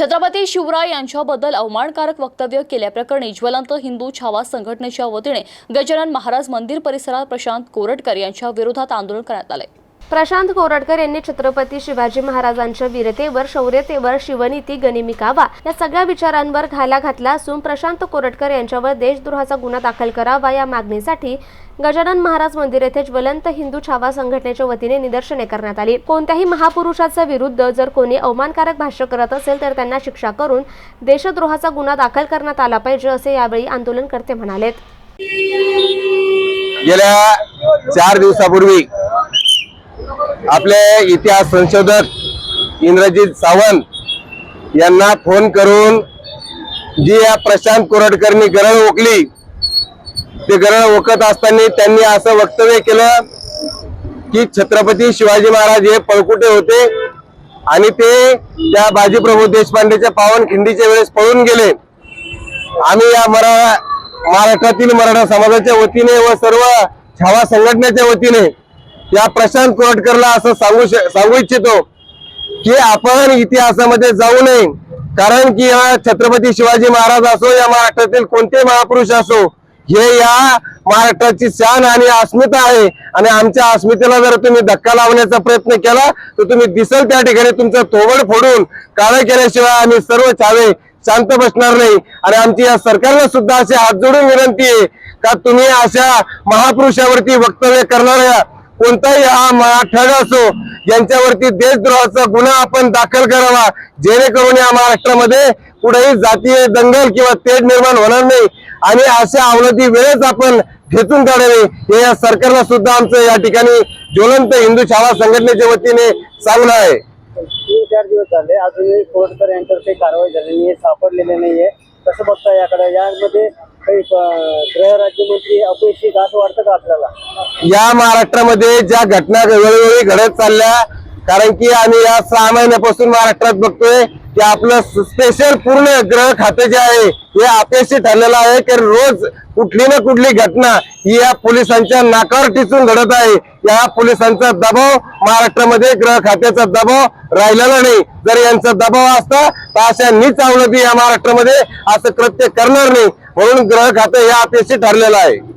छत्रपती शिवराय यांच्याबद्दल अवमानकारक वक्तव्य केल्याप्रकरणी ज्वलंत हिंदू छावा संघटनेच्या वतीने गजानन महाराज मंदिर परिसरात प्रशांत कोरटकर यांच्या विरोधात आंदोलन करण्यात आले प्रशांत कोरडकर यांनी छत्रपती शिवाजी महाराजांच्या वीरतेवर शौर्यतेवर शिवनीती गनिमी कावा या सगळ्या विचारांवर घाला घातला असून प्रशांत कोरडकर यांच्यावर देशद्रोहाचा गुन्हा दाखल करावा या मागणीसाठी गजानन महाराज मंदिर येथे ज्वलंत हिंदू छावा संघटनेच्या वतीने निदर्शने करण्यात आली. कोणत्याही महापुरुषाच्या विरुद्ध जर कोणी अवमानकारक भाष्य करत असेल तर त्यांना शिक्षा करून देशद्रोहाचा गुन्हा दाखल करण्यात आला पाहिजे असे यावेळी आंदोलनकर्ते म्हणालेत. गेल्या चार दिवसापूर्वी आपले इतिहास संशोधक इंद्रजित सावंत यांना फोन करून जी या प्रशांत कोरडकरनी गरळ ओकली ते गरळ ओकत असताना त्यांनी असं वक्तव्य केलं की छत्रपती शिवाजी महाराज हे पळकुटे होते आणि ते त्या बाजीप्रभू देशपांडेच्या पावन खिंडीच्या वेळेस पळून गेले. आम्ही या मरा महाराष्ट्रातील मराठा समाजाच्या वतीने व सर्व छावा संघटनेच्या वतीने या प्रशांत कोरटकरला असं सांगू श- सांगू इच्छितो की आपण इतिहासामध्ये जाऊ नये. कारण की या छत्रपती शिवाजी महाराज असो या महाराष्ट्रातील कोणते महापुरुष असो हे या महाराष्ट्राची शान आणि अस्मिता आहे. आणि आमच्या अस्मितेला जर तुम्ही धक्का लावण्याचा प्रयत्न केला तर तुम्ही दिसल त्या ठिकाणी तुमचं थोबड फोडून काळं केल्याशिवाय आम्ही सर्व छावे शांत बसणार नाही. आणि आमची या सरकारला सुद्धा अशी हात जोडून विनंती आहे का तुम्ही अशा महापुरुषावरती वक्तव्य करणाऱ्या कोणताही हा मराठा असो यांच्यावरती देशद्रोहाचा गुन्हा आपण दाखल करावा. जेणेकरून या महाराष्ट्रामध्ये कुठेही जातीय दंगल किंवा तेढ निर्माण होणार नाही. आणि अशा अवनती वेळेस आपण खेचून काढावे. हे या सरकारला सुद्धा आमचं या ठिकाणी ज्वलंत हिंदू शाळा संघटनेच्या वतीने सांगणं आहे. तीन चार दिवस झाले. अजूनही कोर्ट यांच्यावर काही कारवाई झाली नाही सापडलेली नाहीये. कसं बघता याकडे? यामध्ये काही राज्यमंत्री अपयशी का वाटतं का आपल्याला? या महाराष्ट्रामध्ये ज्या घटना वेळोवेळी घडत चालल्या कारण की आम्ही या सहा महिन्यापासून महाराष्ट्रात बघतोय की आपलं स्पेशल पूर्ण ग्रह खाते जे आहे हे अपयशी ठरलेलं आहे की रोज कुठली ना कुठली घटना ही या पोलिसांच्या नाकावर टिचून घडत आहे. या पोलिसांचा दबाव महाराष्ट्रामध्ये ग्रह खात्याचा दबाव राहिलेला नाही. जर यांचा दबाव असता तर अशा नीच आवलती या महाराष्ट्रामध्ये असं कृत्य करणार नाही. म्हणून ग्रह खातं हे अपयशी ठरलेलं आहे.